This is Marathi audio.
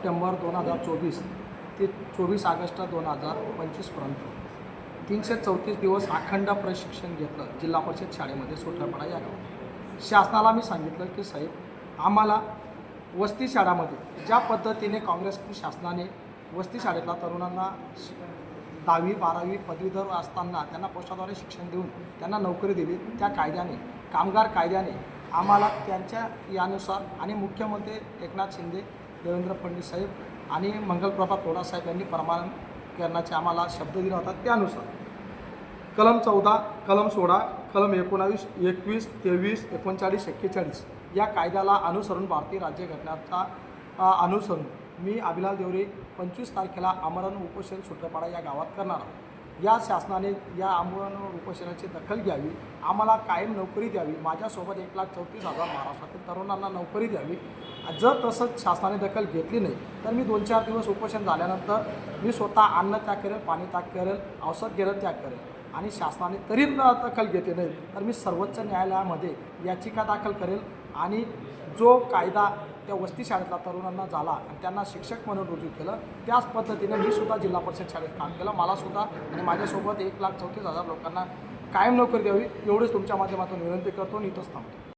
सप्टेंबर दोन हजार चोवीस ते चोवीस ऑगस्ट दोन हजार पंचवीसपर्यंत तीनशे चौतीस दिवस अखंड प्रशिक्षण घेतलं जिल्हा परिषद शाळेमध्ये सोठरपाडा या गावात शासनाला मी सांगितलं की साहेब आम्हाला वस्ती शाळामध्ये ज्या पद्धतीने काँग्रेस शासनाने वस्ती शाळेतल्या तरुणांना दहावी बारावी पदवीधर असताना त्यांना पोस्टाद्वारे शिक्षण देऊन त्यांना नोकरी दिली त्या कायद्याने कामगार कायद्याने आम्हाला त्यांच्या यानुसार आणि मुख्यमंत्री एकनाथ शिंदे देवेंद्र फडणवीस साहेब आणि मंगलप्रभा तोडा साहेब यांनी प्रमाण करण्याचे आम्हाला शब्द दिला होता त्यानुसार. कलम चौदा कलम सोळा कलम एकोणावीस एकवीस तेवीस एकोणचाळीस एक्केचाळीस या कायद्याला अनुसरून भारतीय राज्यघटनाचा अनुसरून मी अभिलाल देवरे पंचवीस तारखेला आमरण उपोषण सूत्रपाडा या गावात करणार आहोत. या शासनाने या आमरण उपोषणाची दखल घ्यावी आम्हाला कायम नोकरी द्यावी माझ्यासोबत एक लाख चौतीस हजार महाराष्ट्रातील तरुणांना नोकरी द्यावी जर तसंच शासनाने दखल घेतली नाही तर मी दोन चार दिवस उपोषण झाल्यानंतर मी स्वतः अन्न त्याग करेल पाणी त्याग करेल औषध गेलं त्याग करेल. आणि शासनाने तरी दखल घेते नाही तर मी सर्वोच्च न्यायालयामध्ये याचिका दाखल करेल. आणि जो कायदा त्या वस्ती शाळेतल्या तरुणांना झाला आणि त्यांना शिक्षक म्हणून रुजू केलं त्याच पद्धतीने मी सुद्धा जिल्हा परिषद शाळेत काम केलं. मला सुद्धा आणि माझ्यासोबत एक लाख चौतीस हजार लोकांना कायम नोकरी द्यावी एवढीच तुमच्या माध्यमातून विनंती करतो आणि इथंच थांबतो.